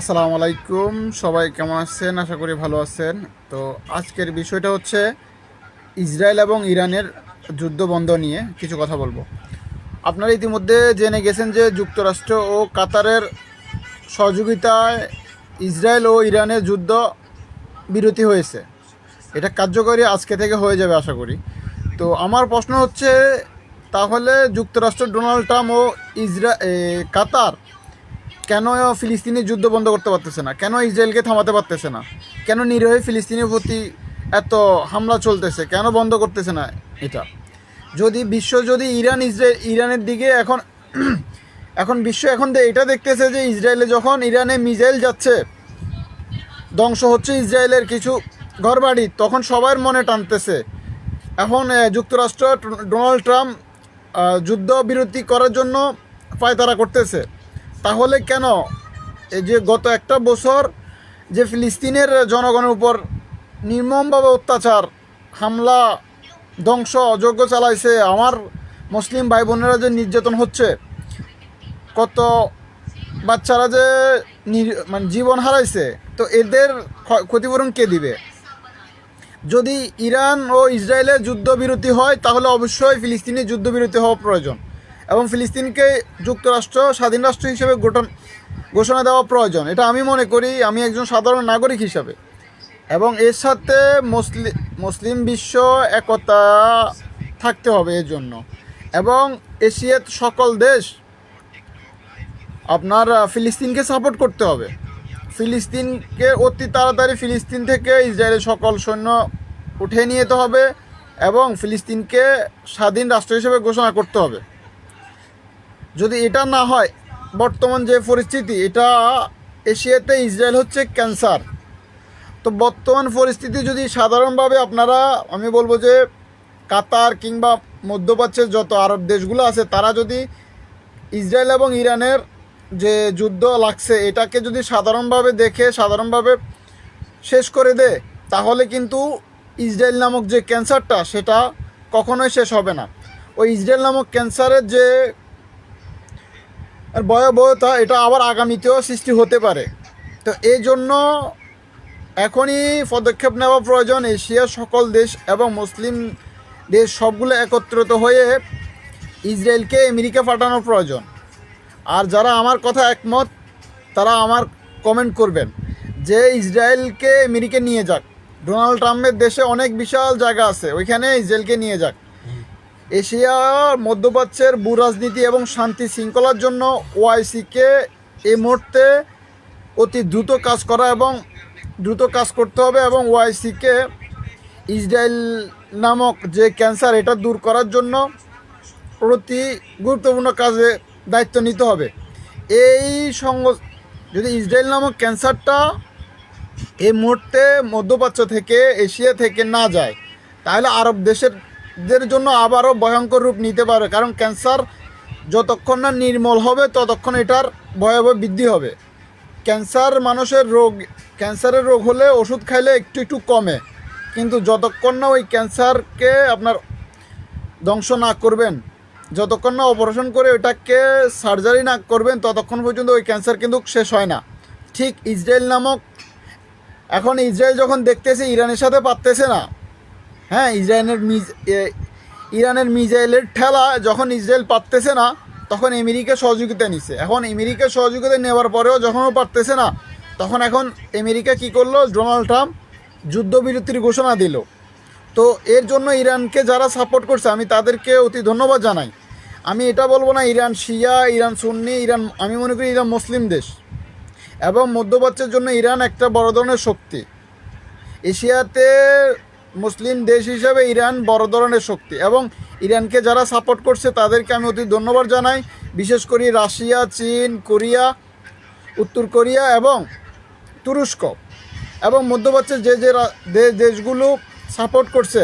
আসসালামু আলাইকুম, সবাই কেমন আছেন? আশা করি ভালো আছেন। তো আজকের বিষয়টা হচ্ছে ইসরায়েল এবং ইরানের যুদ্ধ বন্ধ নিয়ে কিছু কথা বলব। আপনারা ইতিমধ্যে জেনে গেছেন যে যুক্তরাষ্ট্র ও কাতারের সহযোগিতায় ইসরায়েল ও ইরানের যুদ্ধ বিরতি হয়েছে। এটা কার্যকরী আজকে থেকে হয়ে যাবে, আশা করি। তো আমার প্রশ্ন হচ্ছে, তাহলে যুক্তরাষ্ট্র ডোনাল্ড ট্রাম্প ও ইসরা কাতার কেন ফিলিস্তিনি যুদ্ধ বন্ধ করতে পারতেছে না? কেন ইসরায়েলকে থামাতে পারতেছে না? কেন নিরীহ ফিলিস্তিনের প্রতি এত হামলা চলতেছে? কেন বন্ধ করতেছে না এটা? যদি বিশ্ব, যদি ইরান, ইসরায়েল, ইরানের দিকে এখন এখন বিশ্ব এখন এটা দেখতেছে যে ইসরায়েলে যখন ইরানে মিজাইল যাচ্ছে, ধ্বংস হচ্ছে ইসরায়েলের কিছু ঘরবাড়ি, তখন সবার মনে টানতেছে। এখন যুক্তরাষ্ট্র ডোনাল্ড ট্রাম্প যুদ্ধ বিরতি করার জন্য পায়তারা করতেছে। তাহলে কেন? এই যে গত একটা বছর যে ফিলিস্তিনের জনগণের উপর নির্মমভাবে অত্যাচার, হামলা, ধ্বংস, অযোগ্য চালাইছে আমার মুসলিম ভাই বোনেরা যে নির্যাতন হচ্ছে, কত বাচ্চারা যে মানে জীবন হারাইছে, তো এদের ক্ষ- ক্ষতিপূরণ কে দিবে? যদি ইরান ও ইসরায়েলের যুদ্ধবিরতি হয়, তাহলে অবশ্যই ফিলিস্তিনের যুদ্ধবিরতি হওয়া প্রয়োজন। এবং ফিলিস্তিনকে যুক্তরাষ্ট্র স্বাধীন রাষ্ট্র হিসেবে গঠন, ঘোষণা দেওয়া প্রয়োজন। এটা আমি মনে করি, আমি একজন সাধারণ নাগরিক হিসাবে। এবং এর সাথে মুসলিম মুসলিম বিশ্ব একতা থাকতে হবে এর জন্য। এবং এশিয়ার সকল দেশ আপনার ফিলিস্তিনকে সাপোর্ট করতে হবে। ফিলিস্তিনকে অতি তাড়াতাড়ি ফিলিস্তিন থেকে ইসরায়েলের সকল সৈন্য উঠে নিয়ে যেতে হবে এবং ফিলিস্তিনকে স্বাধীন রাষ্ট্র হিসেবে ঘোষণা করতে হবে। যদি এটা না হয়, বর্তমান যে পরিস্থিতি, এটা এশিয়াতে ইসরায়েল হচ্ছে ক্যান্সার। তো বর্তমান পরিস্থিতি যদি সাধারণভাবে আপনারা, আমি বলব যে কাতার কিংবা মধ্যপ্রাচ্যের যত আরব দেশগুলো আছে, তারা যদি ইসরায়েল এবং ইরানের যে যুদ্ধ লাগছে, এটাকে যদি সাধারণভাবে দেখে, সাধারণভাবে শেষ করে দেয়, তাহলে কিন্তু ইসরায়েল নামক যে ক্যান্সারটা, সেটা কখনোই শেষ হবে না। ওই ইসরায়েল নামক ক্যান্সারের যে ভয়াবহতা এটা আবার আগামীতেও সৃষ্টি হতে পারে। তো এই জন্য এখনই পদক্ষেপ নেওয়া প্রয়োজন এশিয়ার সকল দেশ এবং মুসলিম দেশ সবগুলো একত্রিত হয়ে ইসরায়েলকে আমেরিকা পাঠানোর প্রয়োজন। আর যারা আমার কথা একমত, তারা আমার কমেন্ট করবেন যে ইসরায়েলকে আমেরিকা নিয়ে যাক। ডোনাল্ড ট্রাম্পের দেশে অনেক বিশাল জায়গা আছে, ওইখানে ইসরায়েলকে নিয়ে যাক। এশিয়ার মধ্যপ্রাচ্যের ভূরাজনীতি এবং শান্তি শৃঙ্খলার জন্য ওআইসিকে এই মুহূর্তে অতি দ্রুত কাজ করা এবং দ্রুত কাজ করতে হবে এবং ওআইসিকে ইসরায়েল নামক যে ক্যান্সার, এটা দূর করার জন্য প্রতি গুরুত্বপূর্ণ কাজে দায়িত্ব নিতে হবে। এই সঙ্গ, যদি ইসরায়েল নামক ক্যান্সারটা এই মুহূর্তে মধ্যপ্রাচ্য থেকে, এশিয়া থেকে না যায়, তাহলে আরব দেশের দের জন্য আবারও ভয়ঙ্কর রূপ নিতে পারে, কারণ ক্যান্সার যতক্ষণ না নির্মল হবে, ততক্ষণ এটার ভয়াবহ বৃদ্ধি হবে। ক্যান্সার মানুষের রোগ, ক্যান্সারের রোগ হলে ওষুধ খাইলে একটু একটু কমে, কিন্তু যতক্ষণ না ওই ক্যান্সারকে আপনার ধ্বংস না করবেন, যতক্ষণ না অপারেশন করে ওটাকে সার্জারি না করবেন, ততক্ষণ পর্যন্ত ওই ক্যান্সার কিন্তু শেষ হয় না। ঠিক ইসরায়েল নামক, এখন ইসরায়েল যখন দেখতেছে, ইরানের সাথে পারতেছে না হ্যাঁ ইসরায়েলের মিজ ইরানের মিজাইলের ঠেলা যখন ইসরায়েল পারতেছে না, তখন আমেরিকা সহযোগিতা নিছে। এখন আমেরিকা সহযোগিতা নেওয়ার পরেও যখন ও পারতেছে না, তখন এখন আমেরিকা কি করল? ডোনাল্ড ট্রাম্প যুদ্ধবিরতির ঘোষণা দিল। তো এর জন্য ইরানকে যারা সাপোর্ট করছে, আমি তাদেরকে অতি ধন্যবাদ জানাই। আমি এটা বলব না, ইরান শিয়া, ইরান সুন্নি, ইরান, আমি মনে করি ইরান মুসলিম দেশ। এবং মধ্যপ্রাচ্যের জন্য ইরান একটা বড় ধরনের শক্তি। এশিয়াতে মুসলিম দেশ হিসাবে ইরান বড় ধরনের শক্তি এবং ইরানকে যারা সাপোর্ট করছে, তাদেরকে আমি অতি ধন্যবাদ জানাই। বিশেষ করে রাশিয়া, চীন, কোরিয়া, উত্তর কোরিয়া এবং তুরস্ক এবং মধ্যপ্রাচ্যের যে যে দেশগুলো সাপোর্ট করছে,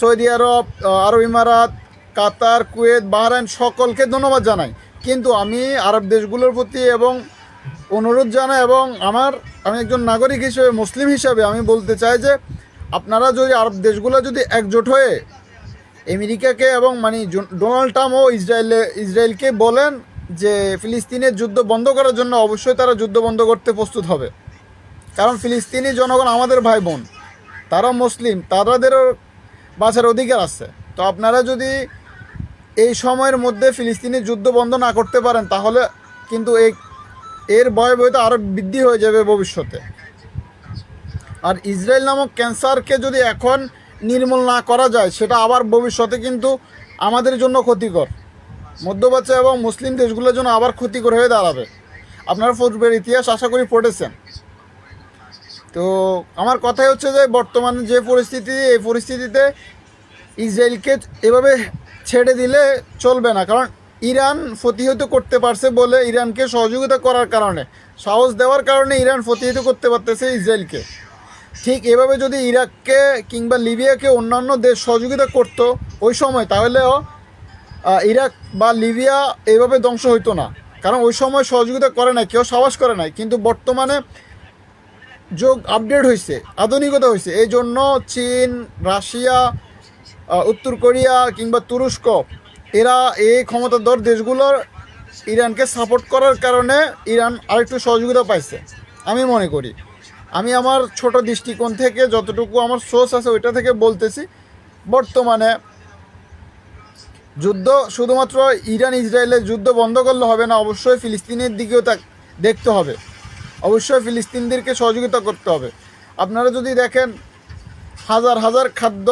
সৌদি আরব আরব ইমারাত, কাতার, কুয়েত, বাহরাইন, সকলকে ধন্যবাদ জানাই। কিন্তু আমি আরব দেশগুলোর প্রতি এবং অনুরোধ জানাই এবং আমার, আমি একজন নাগরিক হিসেবে, মুসলিম হিসাবে আমি বলতে চাই যে আপনারা যদি আরব দেশগুলো যদি একজোট হয়ে আমেরিকাকে এবং মানে ডোনাল্ড ট্রাম্প ও ইসরায়েলে, ইসরায়েলকে বলেন যে ফিলিস্তিনের যুদ্ধ বন্ধ করার জন্য অবশ্যই তারা যুদ্ধ বন্ধ করতে প্রস্তুত হবে। কারণ ফিলিস্তিনি জনগণ আমাদের ভাই বোন, তারা মুসলিম তাদেরও বাঁচার অধিকার আছে। তো আপনারা যদি এই সময়ের মধ্যে ফিলিস্তিনি যুদ্ধ বন্ধ না করতে পারেন, তাহলে কিন্তু এই এর ভয়াবহতা আরও বৃদ্ধি হয়ে যাবে ভবিষ্যতে। আর ইসরায়েল নামক ক্যান্সারকে যদি এখন নির্মূল না করা যায়, সেটা আবার ভবিষ্যতে কিন্তু আমাদের জন্য ক্ষতিকর। মধ্যপ্রাচ্য এবং মুসলিম দেশগুলোর জন্য আবার ক্ষতিকর হয়ে দাঁড়াবে। আপনারা পূর্বের ইতিহাস আশা করি পড়েছেন। তো আমার কথাই হচ্ছে যে, বর্তমানে যে পরিস্থিতি, এই পরিস্থিতিতে ইসরায়েলকে এভাবে ছেড়ে দিলে চলবে না। কারণ ইরান প্রতিহত করতে পারছে বলে ইরানকে সহযোগিতা করার কারণে। সাহস দেওয়ার কারণে ইরান প্রতিহত করতে পারতেছে ইসরায়েলকে। ঠিক এভাবে যদি ইরাককে কিংবা লিবিয়াকে অন্যান্য দেশ সহযোগিতা করত ওই সময়, তাহলেও ইরাক বা লিবিয়া এইভাবে ধ্বংস হইতো না। কারণ ওই সময় সহযোগিতা করে নাই, কেউ সাহস করে নাই। কিন্তু বর্তমানে যোগ আপডেট হয়েছে আধুনিকতা হয়েছে এই জন্য চীন, রাশিয়া উত্তর কোরিয়া কিংবা তুরস্ক, এরা এই ক্ষমতাধর দেশগুলোর ইরানকে সাপোর্ট করার কারণে ইরান আরেকটু সহযোগিতা পাইছে, আমি মনে করি। আমি আমার ছোট দৃষ্টিকোণ থেকে যতটুকু আমার সোর্স আছে ওইটা থেকে বলতেছি। বর্তমানে যুদ্ধ শুধুমাত্র ইরান ইসরায়েলের যুদ্ধ বন্ধ করলে হবে না, অবশ্যই ফিলিস্তিনের দিকেও তা দেখতে হবে। অবশ্যই ফিলিস্তিনদেরকে সহযোগিতা করতে হবে। আপনারা যদি দেখেন, হাজার হাজার খাদ্য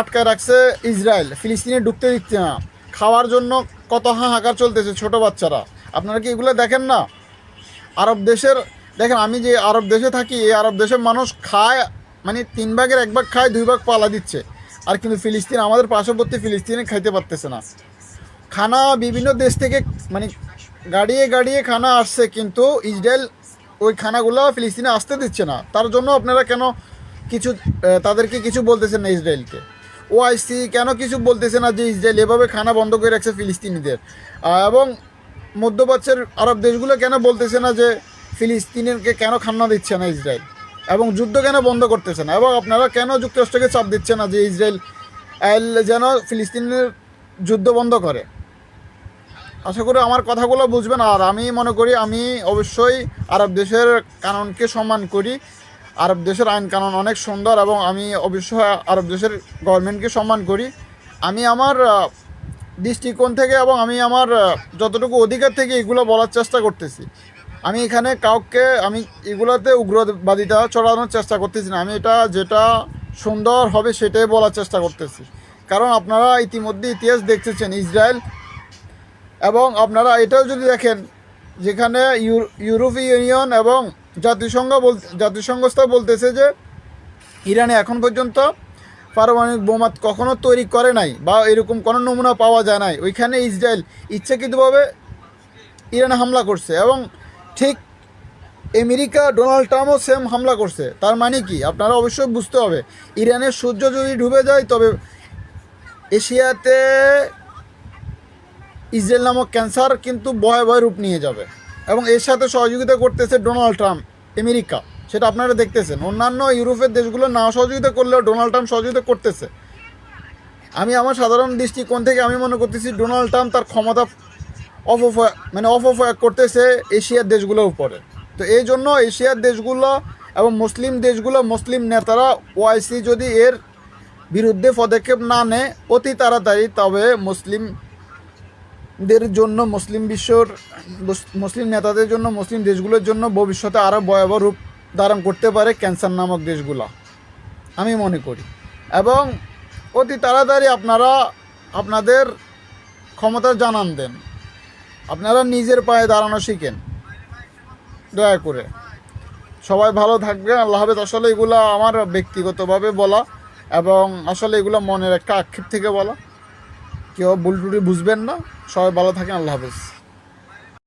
আটকায় রাখছে ইসরায়েল, ফিলিস্তিনে ঢুকতে দিচ্ছে না। খাওয়ার জন্য কত হাহাকার চলতেছে ছোট বাচ্চারা। আপনারা কি এগুলো দেখেন না? আরব দেশের দেখেন, আমি যে আরব দেশে থাকি, এই আরব দেশের মানুষ খায় মানে তিন ভাগের এক ভাগ খায়, দুই ভাগ পালা দিচ্ছে। আর কিন্তু ফিলিস্তিন, আমাদের পার্শ্ববর্তী ফিলিস্তিনে খাইতে পারতেছে না। খানা বিভিন্ন দেশ থেকে মানে গাড়িয়ে গাড়িয়ে খানা আসছে, কিন্তু ইসরায়েল ওই খানাগুলো ফিলিস্তিনে আসতে দিচ্ছে না। তার জন্য আপনারা কেন কিছু তাদেরকে কিছু বলতেছেন না ইসরায়েলকে? ও আইসি কেন কিছু বলতেছে না যে ইসরায়েল এভাবে খানা বন্ধ করে রাখছে ফিলিস্তিনিদের? এবং মধ্যপ্রাচ্যের আরব দেশগুলো কেন বলতেছে না যে ফিলিস্তিনিকে কেন খান্না দিচ্ছে না ইসরায়েল? এবং যুদ্ধ কেন বন্ধ করতেছে না? এবং আপনারা কেন যুক্তরাষ্ট্রকে চাপ দিচ্ছে না যে ইসরায়েল যেন ফিলিস্তিনের যুদ্ধ বন্ধ করে? আশা করি আমার কথাগুলো বুঝবেন। আর আমি মনে করি, আমি অবশ্যই আরব দেশের কানুনকে সম্মান করি। আরব দেশের আইন কানুন অনেক সুন্দর এবং আমি অবশ্যই আরব দেশের গভর্নমেন্টকে সম্মান করি। আমি আমার দৃষ্টিকোণ থেকে এবং আমি আমার যতটুকু অধিকার থেকে এগুলো বলার চেষ্টা করতেছি। আমি এখানে কাউকে আমি এগুলোতে উগ্রবাদিতা চড়ানোর চেষ্টা করতেছি না। আমি এটা যেটা সুন্দর হবে সেটাই বলার চেষ্টা করতেছি। কারণ আপনারা ইতিমধ্যে ইতিহাস দেখতেছেন, ইসরায়েল। এবং আপনারা এটাও যদি দেখেন, যেখানে ইউর- ইউরোপীয় ইউনিয়ন এবং জাতিসংঘ বল জাতিসংস্থা বলতেছে যে, ইরানে এখন পর্যন্ত পারমাণবিক বোমা কখনো তৈরি করে নাই বা এরকম কোনো নমুনা পাওয়া যায় নাই। ওইখানে ইসরায়েল ইচ্ছাকৃতভাবে ইরানে হামলা করছে এবং ঠিক আমেরিকা ডোনাল্ড ট্রাম্পও সেম হামলা করছে। তার মানে কি? আপনারা অবশ্যই বুঝতে হবে। ইরানের সূর্য যদি ডুবে যায়, তবে এশিয়াতে ইসরায়েল নামক ক্যান্সার কিন্তু ভয়াবহ রূপ নিয়ে যাবে। এবং এর সাথে সহযোগিতা করতেছে ডোনাল্ড ট্রাম্প, আমেরিকা। সেটা আপনারা দেখতেছেন। অন্যান্য ইউরোপের দেশগুলো না সহযোগিতা করলেও ডোনাল্ড ট্রাম্প সহযোগিতা করতেছে। আমি আমার সাধারণ দৃষ্টিকোণ থেকে আমি মনে করতেছি, ডোনাল্ড ট্রাম্প তার ক্ষমতা অপপ্রয়োগ মানে অপপ্রয়োগ করতেছে এশিয়ার দেশগুলোর উপরে। তো এই জন্য এশিয়ার দেশগুলো এবং মুসলিম দেশগুলো, মুসলিম নেতারা ওআইসি যদি এর বিরুদ্ধে পদক্ষেপ না নেয়, অতি তাড়াতাড়ি তবে মুসলিম দের জন্য, মুসলিম বিশ্বর মুস- মুসলিম নেতাদের জন্য, মুসলিম দেশগুলোর জন্য ভবিষ্যতে আরও ভয়াবহ রূপ ধারণ করতে পারে ক্যান্সার নামক দেশগুলো, আমি মনে করি। এবং অতি তাড়াতাড়ি আপনারা, আপনাদের ক্ষমতা জানান দেন। আপনারা নিজের পায়ে দাঁড়ানো শিখেন। দয়া করে। সবাই ভালো থাকবেন। আল্লাহ হাফেজ। আসলে এগুলো আমার ব্যক্তিগতভাবে বলা এবং আসলে এগুলো মনের একটা আক্ষেপ থেকে বলা। কেউ ভুল টুটি বুঝবেন না। সবাই ভালো থাকেন। আল্লাহ হাফেজ।